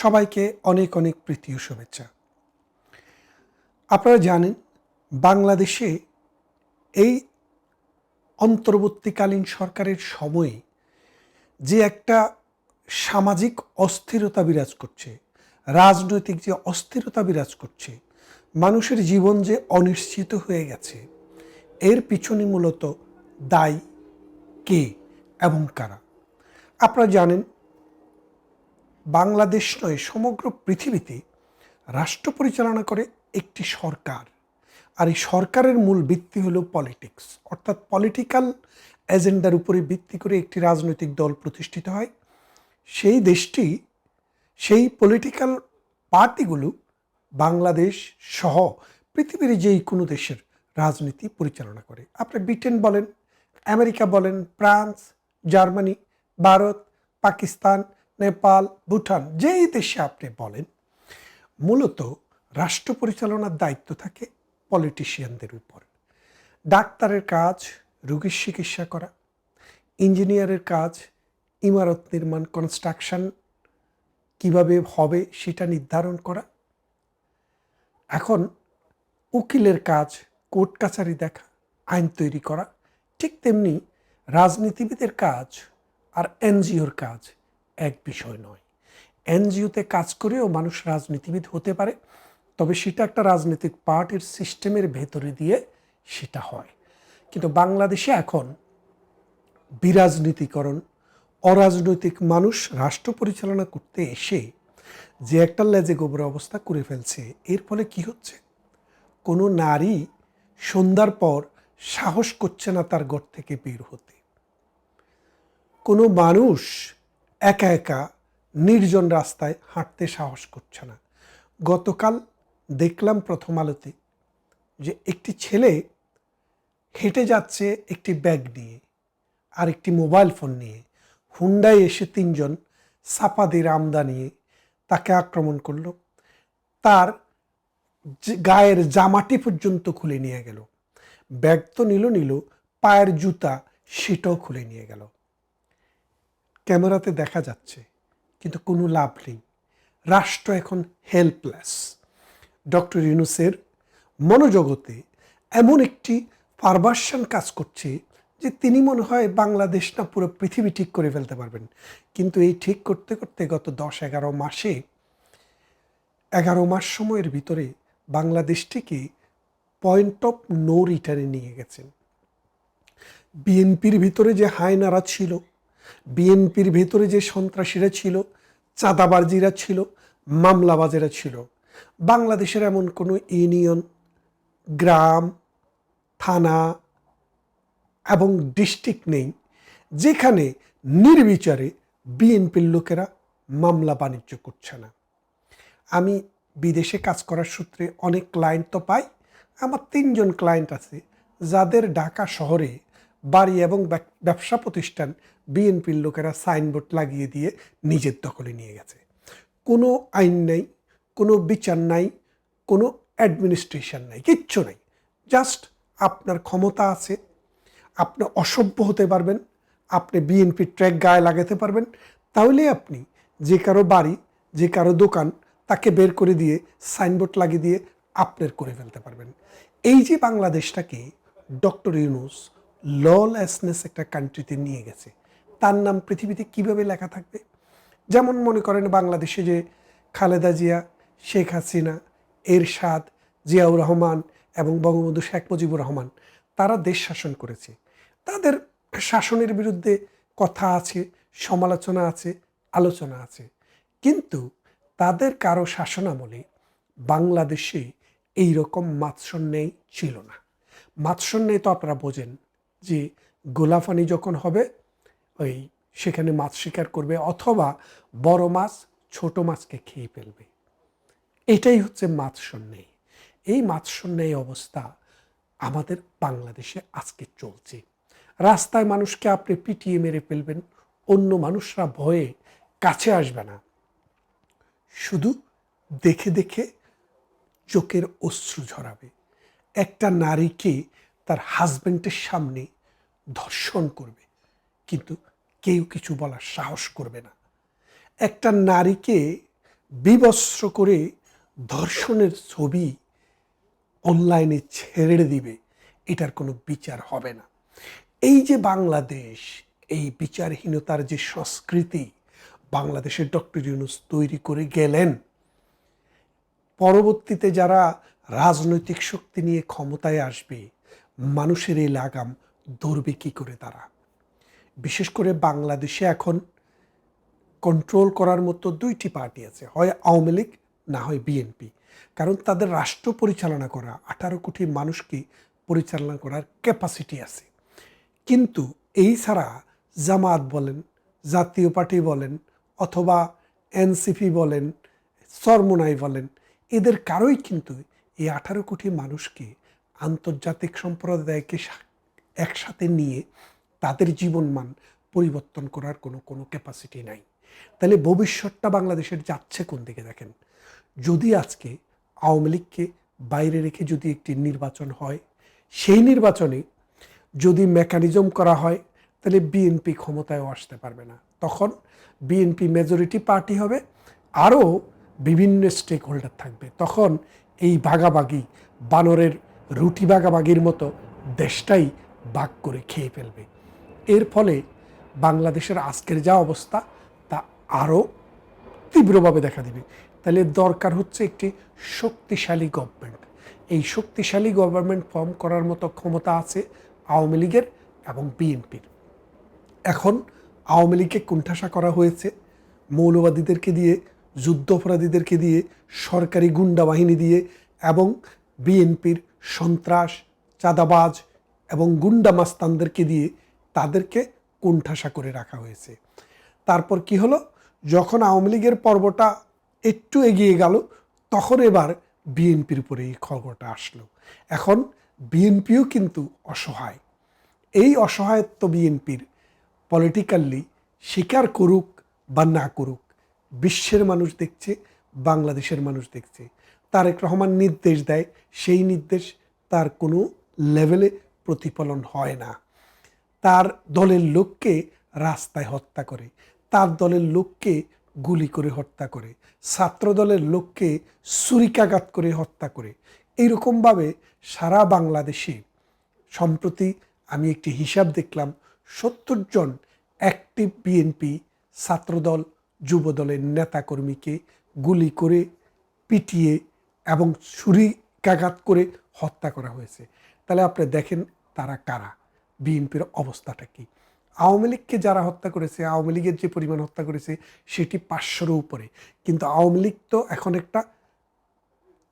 সবাইকে অনেক অনেক প্রীতি ও শুভেচ্ছা। আপনারা জানেন, বাংলাদেশে এই অন্তর্বর্তীকালীন সরকারের সময়ে যে একটা সামাজিক অস্থিরতা বিরাজ করছে, রাজনৈতিক যে অস্থিরতা বিরাজ করছে, মানুষের জীবন যে অনিশ্চিত হয়ে গেছে, এর পিছনে মূলত দায়ী কে এবং কারা? আপনারা জানেন বাংলাদেশ নয়, সমগ্র পৃথিবীতে রাষ্ট্র পরিচালনা করে একটি সরকার। আর এই সরকারের মূল ভিত্তি হলো পলিটিক্স অর্থাৎ পলিটিক্যাল এজেন্ডার উপরে ভিত্তি করে একটি রাজনৈতিক দল প্রতিষ্ঠিত হয়। সেই দেশটি, সেই পলিটিক্যাল পার্টিগুলো বাংলাদেশ সহ পৃথিবীর যেই কোনো দেশের রাজনীতি পরিচালনা করে। আপনি ব্রিটেন বলেন আমেরিকা বলেন ফ্রান্স জার্মানি ভারত, পাকিস্তান নেপাল, ভুটান, যেই দেশে আপনি বলেন, মূলত রাষ্ট্র পরিচালনার দায়িত্ব থাকে পলিটিশিয়ানদের উপর। ডাক্তারের কাজ, রোগীর চিকিৎসা করা, ইঞ্জিনিয়ারের কাজ, ইমারত নির্মাণ কনস্ট্রাকশন কীভাবে হবে সেটা নির্ধারণ করা। এখন উকিলের কাজ, কোর্ট কাছারি দেখা, আইন তৈরি করা, ঠিক তেমনি রাজনীতিবিদের কাজ আর এনজিওর কাজ এক বিষয় নয়। এনজিওতে কাজ করেও মানুষ রাজনীতিবিদ হতে পারে, তবে সেটা একটা রাজনৈতিক পার্টির সিস্টেমের ভেতরে দিয়ে সেটা হয়। কিন্তু বাংলাদেশে এখন বিরাজনীতিকরণ, অরাজনৈতিক মানুষ রাষ্ট্র পরিচালনা করতে এসে যে একটা লেজে গোবর অবস্থা করে ফেলছে, এর ফলে কি হচ্ছে? কোনো নারী সন্ধ্যার পর সাহস করছে না তার ঘর থেকে বের হতে। কোনো মানুষ একা একা নির্জন রাস্তায় হাঁটতে সাহস করছে না। গতকাল দেখলাম প্রথম আলোতে যে একটি ছেলে হেঁটে যাচ্ছে একটি ব্যাগ নিয়ে আর একটি মোবাইল ফোন নিয়ে। হুন্ডায় এসে তিনজন সাপাদের আমদা নিয়ে তাকে আক্রমণ করল। তার গায়ের জামাটি পর্যন্ত খুলে নিয়ে গেল। ব্যাগ তো নিল নিল, পায়ের জুতা সেটাও খুলে নিয়ে গেল। ক্যামেরাতে দেখা যাচ্ছে, কিন্তু কোনো লাভ নেই। রাষ্ট্র এখন হেল্পলেস ডক্টর ইউনুসের মনোজগতে এমন একটি পারভার্সন কাজ করছে যে তিনি মনে হয় বাংলাদেশ না পুরো পৃথিবী ঠিক করে ফেলতে পারবেন। কিন্তু এই ঠিক করতে করতে গত দশ এগারো মাসে, এগারো মাস সময়ের ভিতরে বাংলাদেশটিকে পয়েন্ট অফ নো রিটার্নে নিয়ে গেছেন। বিএনপির ভিতরে যে হায়নারা ছিল বিএনপির ভেতরে যে সন্ত্রাসীরা ছিল, চাঁদাবাজিরা ছিল, মামলাবাজেরা ছিল, বাংলাদেশের এমন কোনো ইউনিয়ন, গ্রাম, থানা এবং ডিস্ট্রিক্ট নেই যেখানে নির্বিচারে বিএনপির লোকেরা মামলা বাণিজ্য করছে না। আমি বিদেশে কাজ করার সূত্রে অনেক ক্লায়েন্ট তো পাই। আমার তিনজন ক্লায়েন্ট আছে যাদের ঢাকা শহরে বাড়ি এবং ব্যবসা প্রতিষ্ঠান বিএনপির লোকেরা সাইনবোর্ড লাগিয়ে দিয়ে নিজের দখলে নিয়ে গেছে। কোনো আইন নাই, কোনো বিচার নাই, কোনো অ্যাডমিনিস্ট্রেশন নাই, কিচ্ছু নাই। জাস্ট আপনার ক্ষমতা আছে, আপনি অসভ্য হতে পারবেন, আপনি বিএনপি ট্র্যাক গায়ে লাগাতে পারবেন। তাহলে আপনি যে কারও বাড়ি, যে কারও দোকান, তাকে বের করে দিয়ে সাইনবোর্ড লাগিয়ে দিয়ে আপনার করে ফেলতে পারবেন। এই যে বাংলাদেশটাকে ডক্টর ইউনুস ললেসনেস একটা কান্ট্রিতে নিয়ে গেছে। তার নাম পৃথিবীতে কীভাবে লেখা থাকবে? যেমন মনে করেন বাংলাদেশে যে খালেদা জিয়া, শেখ হাসিনা, এরশাদ, জিয়াউর রহমান এবং বঙ্গবন্ধু শেখ মুজিবুর রহমান, তারা দেশ শাসন করেছে। তাদের শাসনের বিরুদ্ধে কথা আছে, সমালোচনা আছে, আলোচনা আছে। কিন্তু তাদের কারও শাসনামলে বাংলাদেশে এই রকম মাৎসন্যায় ছিল না। মাৎসন্যায় তো আপনারা বোঝেন যে গোলাফানি যখন হবে, ওই সেখানে মাছ শিকার করবে অথবা বড় মাছ ছোট মাছকে খেয়ে ফেলবে। এটাই হচ্ছে মাছ সন্ন্যায় এই মাছ সন্ন্যায় অবস্থা আমাদের বাংলাদেশে আজকে চলছে। রাস্তায় মানুষকে আপনি পিটিয়ে মেরে ফেলবেন, অন্য মানুষরা ভয়ে কাছে আসবে না। শুধু দেখে দেখে চোখের অশ্রু ঝরাবে। একটা নারীকে তার হাজব্যান্ডের সামনে ধর্ষণ করবে। কিন্তু কেউ কিছু বলার সাহস করবে না। একটা নারীকে বিবস্ত্র করে ধর্ষণের ছবি অনলাইনে ছেড়ে দিবে, এটার কোনো বিচার হবে না। এই যে বাংলাদেশ, এই বিচারহীনতার যে সংস্কৃতি বাংলাদেশের ডক্টর ইউনুস তৈরি করে গেলেন, পরবর্তীতে যারা রাজনৈতিক শক্তি নিয়ে ক্ষমতায় আসবে মানুষের এই লাগাম ধরবে কী করে তারা? বিশেষ করে বাংলাদেশে এখন কন্ট্রোল করার মতো দুইটি পার্টি আছে, হয় আওয়ামী লীগ, না হয় বিএনপি কারণ তাদের রাষ্ট্র পরিচালনা করা, আঠারো কোটি মানুষকে পরিচালনা করার ক্যাপাসিটি আছে। কিন্তু এই ছাড়া জামাত বলেন, জাতীয় পার্টি বলেন, অথবা এনসিপি বলেন, সরমোনাই বলেন, এদের কারোই কিন্তু এই আঠারো কোটি মানুষকে আন্তর্জাতিক সম্প্রদায়কে একসাথে নিয়ে তাদের জীবনমান পরিবর্তন করার কোনো কোনো ক্যাপাসিটি নাই। তাহলে ভবিষ্যৎটা বাংলাদেশের যাচ্ছে কোন দিকে দেখেন? যদি আজকে আওয়ামী লীগকে বাইরে রেখে যদি একটি নির্বাচন হয়, সেই নির্বাচনে যদি মেকানিজম করা হয়, তাহলে বিএনপি ক্ষমতায়ও আসতে পারবে না। তখন বিএনপি মেজরিটি পার্টি হবে, আরও বিভিন্ন স্টেক হোল্ডার থাকবে। তখন এই ভাগাভাগি, বানরের রুটি ভাগাভাগির মতো দেশটাই ভাগ করে খেয়ে ফেলবে। এর ফলে বাংলাদেশের আজকের যা অবস্থা, তা আরও তীব্রভাবে দেখা দেবে। তাহলে দরকার হচ্ছে একটি শক্তিশালী গভর্নমেন্ট এই শক্তিশালী গভর্নমেন্ট ফর্ম করার মতো ক্ষমতা আছে আওয়ামী লীগের এবং বিএনপির। এখন আওয়ামী লীগকে কুণ্ঠাসা করা হয়েছে, মৌলবাদীদেরকে দিয়ে যুদ্ধ অপরাধীদেরকে দিয়ে, সরকারি গুন্ডা বাহিনী দিয়ে এবং বিএনপির সন্ত্রাস, চাঁদাবাজ এবং গুন্ডা মাস্তানদেরকে দিয়ে তাদেরকে কুণ্ঠাসা করে রাখা হয়েছে। তারপর কি হলো? যখন আওয়ামী লীগের পর্বটা একটু এগিয়ে গেল, তখন এবার বিএনপির উপরে এই খবরটা আসলো। এখন বিএনপিও কিন্তু অসহায়। এই অসহায়ত্ব বিএনপির পলিটিক্যালি স্বীকার করুক বা না করুক, বিশ্বের মানুষ দেখছে, বাংলাদেশের মানুষ দেখছে। তারেক রহমান নির্দেশ দেয়, সেই নির্দেশ তার কোনো লেভেলে প্রতিফলন হয় না। তার দলের লোককে রাস্তায় হত্যা করে, তার দলের লোককে গুলি করে হত্যা করে, ছাত্র দলের লোককে ছুরিকাঘাত করে হত্যা করে। এইরকমভাবে সারা বাংলাদেশে সম্প্রতি আমি একটি হিসাব দেখলাম, সত্তর জন অ্যাক্টিভ বিএনপি ছাত্রদল, যুবদলের নেতাকর্মীকে গুলি করে পিটিয়ে এবং ছুরিকাঘাত করে হত্যা করা হয়েছে। তাহলে আপনি দেখেন তারা কারা? বিএনপির অবস্থাটা কি? আওয়ামী লীগকে যারা হত্যা করেছে, আওয়ামী লীগের যে পরিমাণ হত্যা করেছে, সেটি পাঁচশোর উপরে। কিন্তু আওয়ামী লীগ তো এখন একটা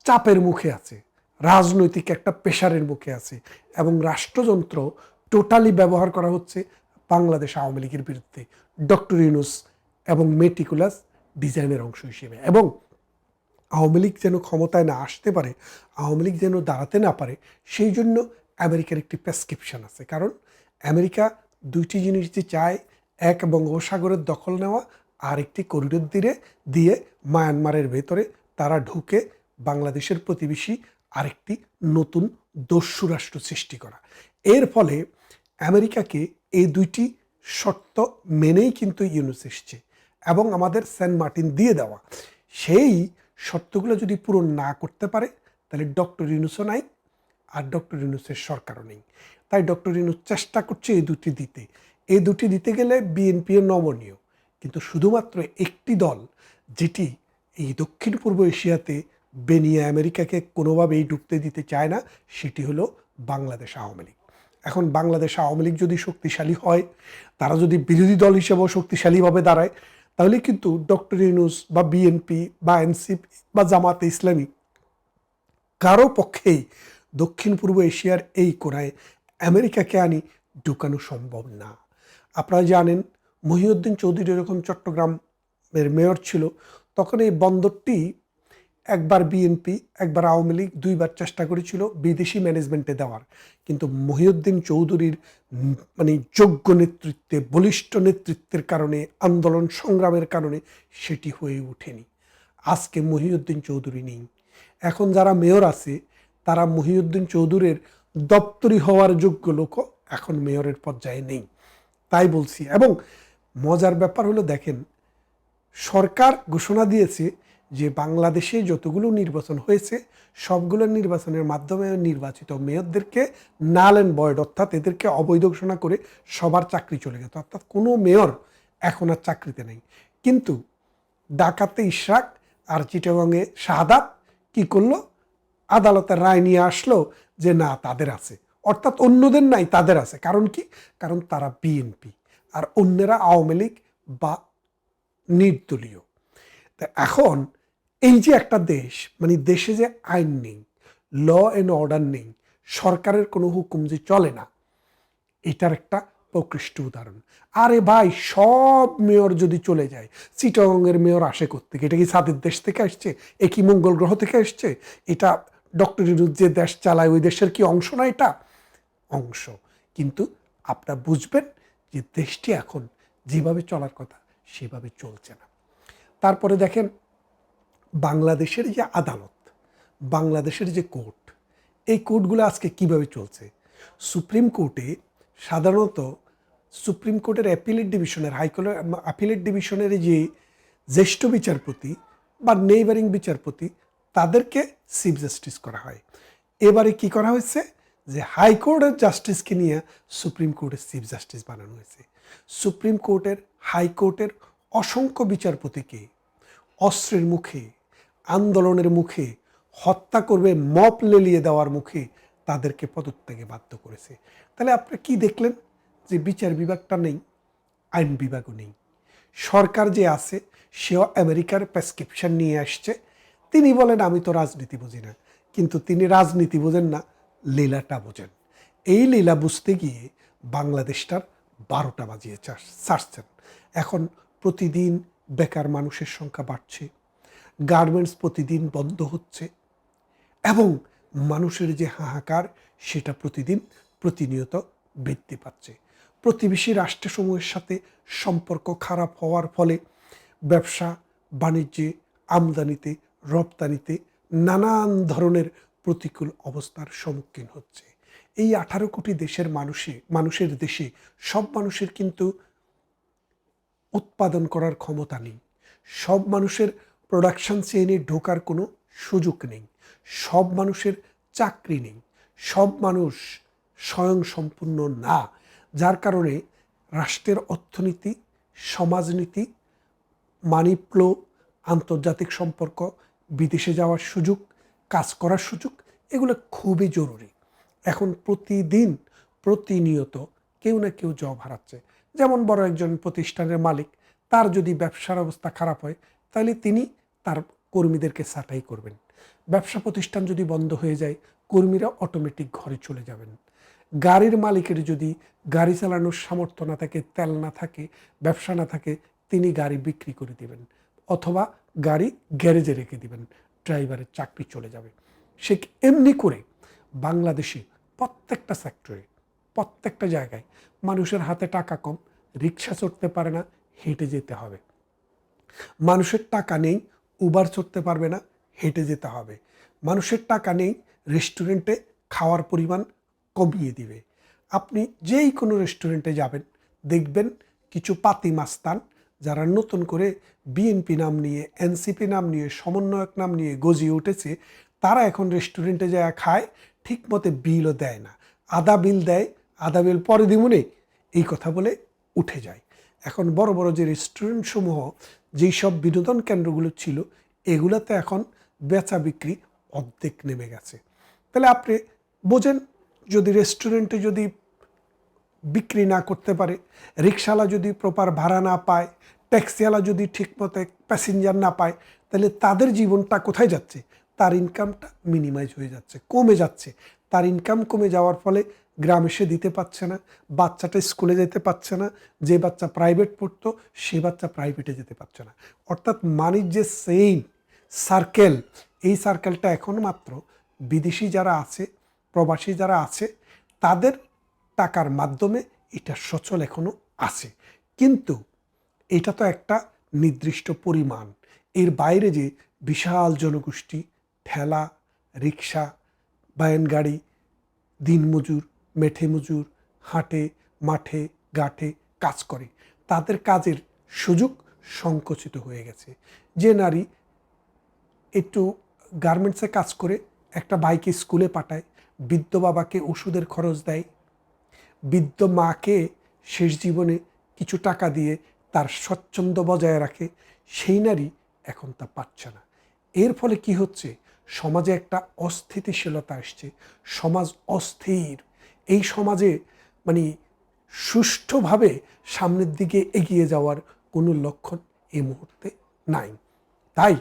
চাপের মুখে আছে, রাজনৈতিক একটা প্রেশারের মুখে আছে এবং রাষ্ট্রযন্ত্র টোটালি ব্যবহার করা হচ্ছে বাংলাদেশ আওয়ামী লীগের বিরুদ্ধে। ডক্টর ইউনুস এবং মেটিকুলাস ডিজাইনের অংশ হিসেবে। এবং আওয়ামী লীগ যেন ক্ষমতায় না আসতে পারে, আওয়ামী লীগ যেন দাঁড়াতে না পারে, সেই জন্য আমেরিকার একটি প্রেসক্রিপশন আছে। কারণ আমেরিকা দুইটি জিনিস যে চায়, এক বঙ্গোপসাগরের দখল নেওয়া, আর একটি করিডোর দিয়ে দিয়ে মায়ানমারের ভেতরে তারা ঢুকে বাংলাদেশের প্রতিবেশী আরেকটি নতুন দস্যু রাষ্ট্র সৃষ্টি করা। এর ফলে আমেরিকাকে এই দুইটি শর্ত মেনেই কিন্তু ইউনুস এসছে এবং আমাদের সেন্ট মার্টিন দিয়ে দেওয়া। সেই শর্তগুলো যদি পূরণ না করতে পারে, তাহলে ডক্টর ইউনুসও নাই আর ডক্টর ইউনুসের সরকারও নেই। তাই ডক্টর ইউনুস চেষ্টা করছে এই দুটি দিতে। এই দুটি দিতে গেলে বিএনপিও নমনীয়। কিন্তু শুধুমাত্র একটি দল, যেটি এই দক্ষিণ পূর্ব এশিয়াতে বেনিয়ে আমেরিকাকে কোনোভাবেই ঢুকতে দিতে চায় না, সেটি হলো বাংলাদেশ আওয়ামী লীগ। এখন বাংলাদেশ আওয়ামী লীগ যদি শক্তিশালী হয়, তারা যদি বিরোধী দল হিসেবেও শক্তিশালীভাবে দাঁড়ায় তাহলে কিন্তু ডক্টর ইউনুস বা বিএনপি বা এনসিপি বা জামাতে ইসলামী কারও পক্ষেই দক্ষিণ পূর্ব এশিয়ার এই কোনায় আমেরিকাকে আনি ঢুকানো সম্ভব না। আপনারা জানেন মহিউদ্দিন চৌধুরী এরকম চট্টগ্রামের মেয়র ছিল, তখন এই বন্দরটি একবার বিএনপি একবার আওয়ামী লীগ দুইবার চেষ্টা করেছিল বিদেশি ম্যানেজমেন্টে দেওয়ার। কিন্তু মহিউদ্দিন চৌধুরীর মানে যোগ্য নেতৃত্বে, বলিষ্ঠ নেতৃত্বের কারণে, আন্দোলন সংগ্রামের কারণে সেটি হয়ে ওঠেনি। আজকে মহিউদ্দিন চৌধুরী নেই। এখন যারা মেয়র আছে, তারা মহিউদ্দিন চৌধুরীর দপ্তরি হওয়ার যোগ্য লোক এখন মেয়রের পর্যায়ে নেই। তাই বলছি। এবং মজার ব্যাপার হলো, দেখেন, সরকার ঘোষণা দিয়েছে যে বাংলাদেশে যতগুলো নির্বাচন হয়েছে, সবগুলো নির্বাচনের মাধ্যমে নির্বাচিত মেয়রদেরকে নাল অ্যান্ড বয়েড, অর্থাৎ এদেরকে অবৈধ ঘোষণা করে সবার চাকরি চলে গেছে। অর্থাৎ কোনো মেয়র এখন আর চাকরিতে নেই। কিন্তু ডাকাতে ইশরাক আর চিটাগংয়ে শাহাদাত কি করল? আদালতের রায় নিয়ে আসলো যে না, তাদের আছে। অর্থাৎ অন্যদের নাই, তাদের আছে। কারণ কি? কারণ তারা বিএনপি আর অন্যরা আওয়ামী লীগ বা নির্দলীয়। এখন এই যে একটা দেশ মানে দেশে যে আইন নেই, ল অ্যান্ড অর্ডার নেই, সরকারের কোনো হুকুম যে চলে না, এটার একটা প্রকৃষ্ট উদাহরণ। আরে ভাই, সব মেয়র যদি চলে যায়, চিটাগংয়ের মেয়র আসে করতে এটা কি সাদের দেশ থেকে আসছে? এ কি মঙ্গল গ্রহ থেকে আসছে? এটা ডক্টর ইউনুস যে দেশ চালায়, ওই দেশের কি অংশ না এটা? অংশ। কিন্তু আপনারা বুঝবেন যে দেশটি এখন যেভাবে চলার কথা, সেভাবে চলছে না। তারপরে দেখেন বাংলাদেশের যে আদালত, বাংলাদেশের যে কোর্ট, এই কোর্টগুলো আজকে কীভাবে চলছে? সুপ্রিম কোর্টে সাধারণত সুপ্রিম কোর্টের অ্যাপিলেট ডিভিশনের হাইকোর্টের অ্যাপিলেট ডিভিশনের যে জ্যেষ্ঠ বিচারপতি বা নেইবারিং বিচারপতি, তাদেরকে চিফ জাস্টিস করা হয়। এবারে কি করা হয়েছে? যে হাইকোর্টের জাস্টিসকে নিয়ে সুপ্রিম কোর্টের চিফ জাস্টিস বানানো হয়েছে। সুপ্রিম কোর্টের হাইকোর্টের অসংখ্য বিচারপতিকে অস্ত্রের মুখে আন্দোলনের মুখে, হত্যা করবে মপ লেলিয়ে দেওয়ার মুখে তাদেরকে পদত্যাগে বাধ্য করেছে। তাহলে আপনি কি দেখলেন? যে বিচার বিভাগটা নেই, আইন বিভাগও নেই। সরকার যে আছে, সেও আমেরিকার প্রেসক্রিপশন নিয়ে আসছে। তিনি বলেন, আমি তো রাজনীতি বুঝি না। কিন্তু তিনি রাজনীতি বোঝেন না, লীলাটা বোঝেন। এই লীলা বুঝতে গিয়ে বাংলাদেশটার বারোটা বাজিয়ে ছাড়ছেন। এখন প্রতিদিন বেকার মানুষের সংখ্যা বাড়ছে গার্মেন্টস প্রতিদিন বন্ধ হচ্ছে এবং মানুষের যে হাহাকার, সেটা প্রতিদিন প্রতিনিয়ত বৃদ্ধি পাচ্ছে। প্রতিবেশী রাষ্ট্রসমূহের সাথে সম্পর্ক খারাপ হওয়ার ফলে ব্যবসা, বাণিজ্যে, আমদানিতে, রপ্তানিতে নানান ধরনের প্রতিকূল অবস্থার সম্মুখীন হচ্ছে। এই আঠারো কোটি দেশের মানুষে, মানুষের দেশে সব মানুষের কিন্তু উৎপাদন করার ক্ষমতা নেই। সব মানুষের প্রোডাকশন চেইনে ঢোকার কোনো সুযোগ নেই। সব মানুষের চাকরি নেই। সব মানুষ স্বয়ং সম্পূর্ণ না, যার কারণে রাষ্ট্রের অর্থনীতি, সমাজনীতি মানি ফ্লো আন্তর্জাতিক সম্পর্ক, বিদেশে যাওয়ার সুযোগ, কাজ করার সুযোগ, এগুলো খুবই জরুরি। এখন প্রতিদিন প্রতিনিয়ত কেউ না কেউ জব হারাচ্ছে। যেমন বড় একজন প্রতিষ্ঠানের মালিক, তার যদি ব্যবসার অবস্থা খারাপ হয় তাহলে তিনি তার কর্মীদেরকে ছাঁটাই করবেন। ব্যবসা প্রতিষ্ঠান যদি বন্ধ হয়ে যায়, কর্মীরা অটোমেটিক ঘরে চলে যাবেন। গাড়ির মালিকের যদি গাড়ি চালানোর সামর্থ্য না থাকে, তেল না থাকে, ব্যবসা না থাকে, তিনি গাড়ি বিক্রি করে দিবেন। অথবা গাড়ি গ্যারেজে রেখে দিবেন, ড্রাইভারের চাকরি চলে যাবে। সে এমনি করে বাংলাদেশে প্রত্যেকটা সেক্টরে প্রত্যেকটা জায়গায় মানুষের হাতে টাকা কম, রিক্সা চড়তে পারে না, হেঁটে যেতে হবে। মানুষের টাকা নেই, উবার চড়তে পারবে না, হেঁটে যেতে হবে। মানুষের টাকা নেই, রেস্টুরেন্টে খাওয়ার পরিমাণ কমিয়ে দিবে। আপনি যেই কোনো রেস্টুরেন্টে যাবেন, দেখবেন কিছু পাতি মাস্তান যারা নতুন করে বিএনপি নাম নিয়ে এনসিপি নাম নিয়ে, সমন্বয়ক নাম নিয়ে গজিয়ে উঠেছে, তারা এখন রেস্টুরেন্টে যায় খায় ঠিক মতে বিলও দেয় না। আদা বিল দেয় আদা বিল পরে দিমুনে, এই কথা বলে উঠে যায়। এখন বড় বড় যে রেস্টুরেন্ট সমূহ যেই সব বিনোদন কেন্দ্রগুলো ছিল, এগুলোতে এখন বেচা বিক্রি অর্ধেক নেমে গেছে। তাহলে আপনি বোঝেন, যদি রেস্টুরেন্টে যদি বিক্রি না করতে পারে রিক্সাওয়ালা যদি প্রপার ভাড়া না পায় ট্যাক্সিওয়ালা যদি ঠিকমতো প্যাসেঞ্জার না পায়, তাহলে তাদের জীবনটা কোথায় যাচ্ছে? তার ইনকামটা মিনিমাইজ হয়ে যাচ্ছে, কমে যাচ্ছে। তার ইনকাম কমে যাওয়ার ফলে গ্রাম এসে দিতে পারছে না, বাচ্চাটা স্কুলে যেতে পারছে না, যে বাচ্চা প্রাইভেট পড়তো, সে বাচ্চা প্রাইভেটে যেতে পারছে না। অর্থাৎ মানির যে সেইম সার্কেল এই সার্কেলটা এখন মাত্র বিদেশি যারা আছে, প্রবাসী যারা আছে, তাদের টাকার মাধ্যমে এটা সচল এখনও আছে। কিন্তু এটা তো একটা নির্দিষ্ট পরিমাণ। এর বাইরে যে বিশাল জনগোষ্ঠী, ঠেলা, রিক্সা বায়ান গাড়ি দিনমজুর মেঠে মজুর, হাটে, মাঠে গাঠে কাজ করে। তাদের কাজের সুযোগ সংকুচিত হয়ে গেছে। যে নারী একটু গার্মেন্টসে কাজ করে, একটা বাইকে স্কুলে পাঠায়, বৃদ্ধ বাবাকে ওষুধের খরচ দেয়, বৃদ্ধ মাকে শেষ জীবনে কিছু টাকা দিয়ে তার স্বচ্ছন্দ বজায় রাখে, সেই নারী এখন তা পাচ্ছে না। এর ফলে কি হচ্ছে? সমাজে একটা অস্থিতিশীলতা আসছে। সমাজ অস্থির। এই সমাজে মানে সুষ্ঠুভাবে সামনের দিকে এগিয়ে যাওয়ার কোনো লক্ষণ এই মুহূর্তে নাই। তাই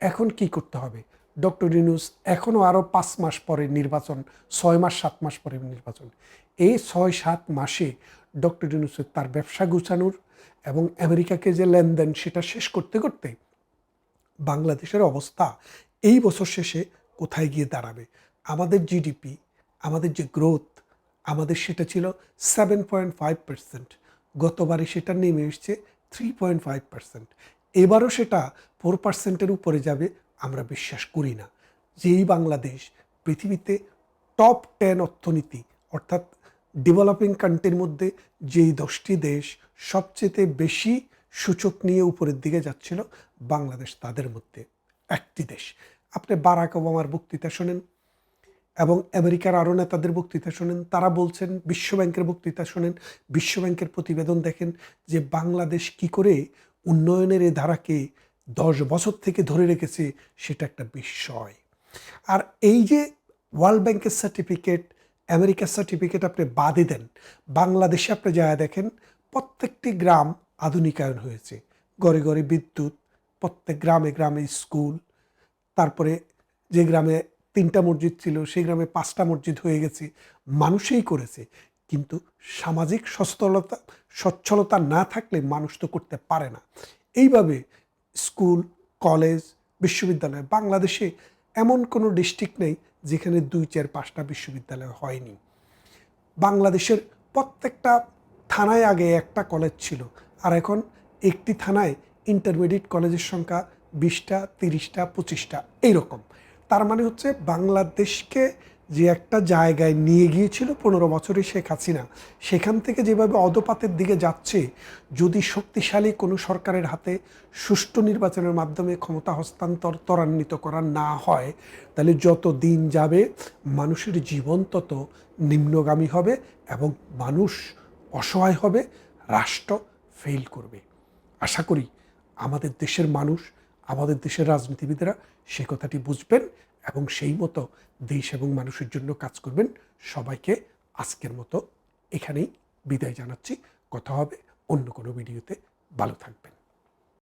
এখন কি করতে হবে? ডক্টর ইউনুস এখনও আরও পাঁচ মাস পরে নির্বাচন, ছয় মাস, সাত মাস পরে নির্বাচন। এই ছয়, সাত মাসে ডক্টর ইউনুসের তার ব্যবসা গুছানোর এবং আমেরিকাকে যে লেনদেন সেটা শেষ করতে করতে বাংলাদেশের অবস্থা এই বছর শেষে কোথায় গিয়ে দাঁড়াবে? আমাদের জিডিপি আমাদের যে গ্রোথ আমাদের সেটা ছিল সেভেন পয়েন্ট ফাইভ পার্সেন্ট গতবারে সেটা নেমে এসছে থ্রি পয়েন্ট ফাইভ পার্সেন্ট এবারও সেটা ফোর পার্সেন্টের উপরে যাবে আমরা বিশ্বাস করি না। যেই বাংলাদেশ পৃথিবীতে টপ টেন অর্থনীতি, অর্থাৎ ডেভেলপিং কান্ট্রির মধ্যে যেই দশটি দেশ সবচেয়ে বেশি সূচক নিয়ে উপরের দিকে যাচ্ছিল বাংলাদেশ তাদের মধ্যে। একটি দেশ। আপনি বারাক ওবামার বক্তৃতা শোনেন এবং আমেরিকার আরও নেতাদের বক্তৃতা শোনেন, তারা বলছেন, বিশ্বব্যাংকের বক্তৃতা শোনেন, বিশ্বব্যাংকের প্রতিবেদন দেখেন যে বাংলাদেশ কি করে উন্নয়নের এ ধারাকে দশ বছর থেকে ধরে রেখেছে, সেটা একটা বিস্ময়। আর এই যে ওয়ার্ল্ড ব্যাংকের সার্টিফিকেট, আমেরিকার সার্টিফিকেট আপনি বাদে দেন, বাংলাদেশে আপনি যা দেখেন, প্রত্যেকটি গ্রাম আধুনিকায়ন হয়েছে। ঘরে ঘরে বিদ্যুৎ, প্রত্যেক গ্রামে গ্রামে স্কুল তারপরে যে গ্রামে তিনটা মসজিদ ছিল, সেই গ্রামে পাঁচটা মসজিদ হয়ে গেছে, মানুষই করেছে। কিন্তু সামাজিক সচ্ছলতা সচ্ছলতা না থাকলে মানুষ তো করতে পারে না। এইভাবে স্কুল, কলেজ, বিশ্ববিদ্যালয়, বাংলাদেশে এমন কোনো ডিস্ট্রিক্ট নেই যেখানে দুই, চার, পাঁচটা বিশ্ববিদ্যালয় হয়নি। বাংলাদেশের প্রত্যেকটা থানায় আগে একটা কলেজ ছিল, আর এখন একটি থানায় ইন্টারমিডিয়েট কলেজের সংখ্যা বিশটা, তিরিশটা, পঁচিশটা, এইরকম। তার মানে হচ্ছে বাংলাদেশকে যে একটা জায়গায় নিয়ে গিয়েছিল পনেরো বছরে শেখ হাসিনা, সেখান থেকে যেভাবে অদপাতের দিকে যাচ্ছে, যদি শক্তিশালী কোনো সরকারের হাতে সুষ্ঠু নির্বাচনের মাধ্যমে ক্ষমতা হস্তান্তর ত্বরান্বিত করা না হয়, তাহলে যত দিন যাবে মানুষের জীবন তত নিম্নগামী হবে এবং মানুষ অসহায় হবে, রাষ্ট্র ফেল করবে। আশা করি আমাদের দেশের মানুষ আমাদের দেশের রাজনীতিবিদরা সে কথাটি বুঝবেন এবং সেই মতো দেশ এবং মানুষের জন্য কাজ করবেন। সবাইকে আজকের মতো এখানেই বিদায় জানাচ্ছি। কথা হবে অন্য কোনো ভিডিওতে। ভালো থাকবেন।